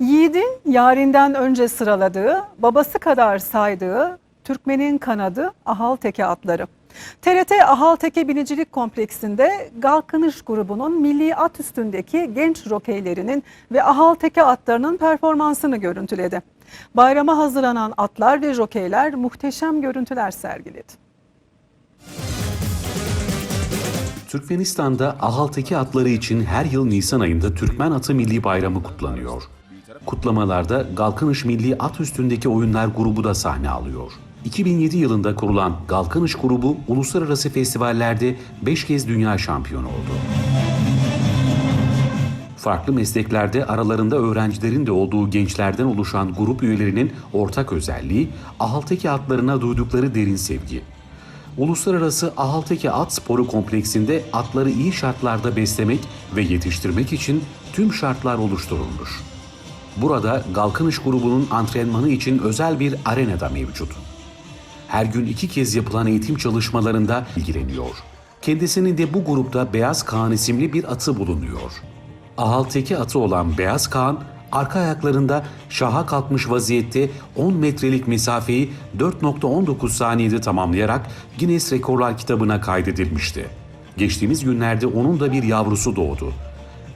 Yiğidin yarinden önce sıraladığı, babası kadar saydığı Türkmenin kanadı Ahal Teke atları. TRT Ahal Teke Binicilik Kompleksinde Galkınış grubunun milli at üstündeki genç rokeylerinin ve Ahal Teke atlarının performansını görüntüledi. Bayrama hazırlanan atlar ve rokeyler muhteşem görüntüler sergiledi. Türkmenistan'da Ahalteki atları için her yıl Nisan ayında Türkmen Atı Milli Bayramı kutlanıyor. Kutlamalarda Galkınış Milli At Üstündeki Oyunlar grubu da sahne alıyor. 2007 yılında kurulan Galkınış grubu uluslararası festivallerde 5 kez dünya şampiyonu oldu. Farklı mesleklerde aralarında öğrencilerin de olduğu gençlerden oluşan grup üyelerinin ortak özelliği Ahalteki atlarına duydukları derin sevgi. Uluslararası Ahalteki At Sporu Kompleksinde atları iyi şartlarda beslemek ve yetiştirmek için tüm şartlar oluşturulmuş. Burada Galkınış grubunun antrenmanı için özel bir arena da mevcut. Her gün iki kez yapılan eğitim çalışmalarında ilgileniyor. Kendisinin de bu grupta Beyaz Kaan isimli bir atı bulunuyor. Ahalteki atı olan Beyaz Kaan, arka ayaklarında şaha kalkmış vaziyette 10 metrelik mesafeyi 4.19 saniyede tamamlayarak Guinness Rekorlar kitabına kaydedilmişti. Geçtiğimiz günlerde onun da bir yavrusu doğdu.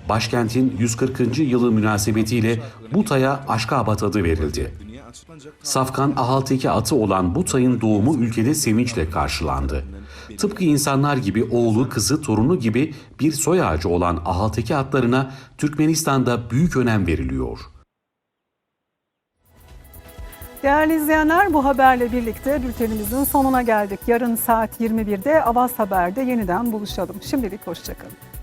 Başkentin 140. yılı münasebetiyle Buta'ya Aşkabat adı verildi. Safkan Ahalteki atı olan Butay'ın doğumu ülkede sevinçle karşılandı. Tıpkı insanlar gibi oğlu, kızı, torunu gibi bir soy ağacı olan Ahalteki atlarına Türkmenistan'da büyük önem veriliyor. Değerli izleyenler bu haberle birlikte bültenimizin sonuna geldik. Yarın saat 21'de Avaz Haber'de yeniden buluşalım. Şimdilik hoşçakalın.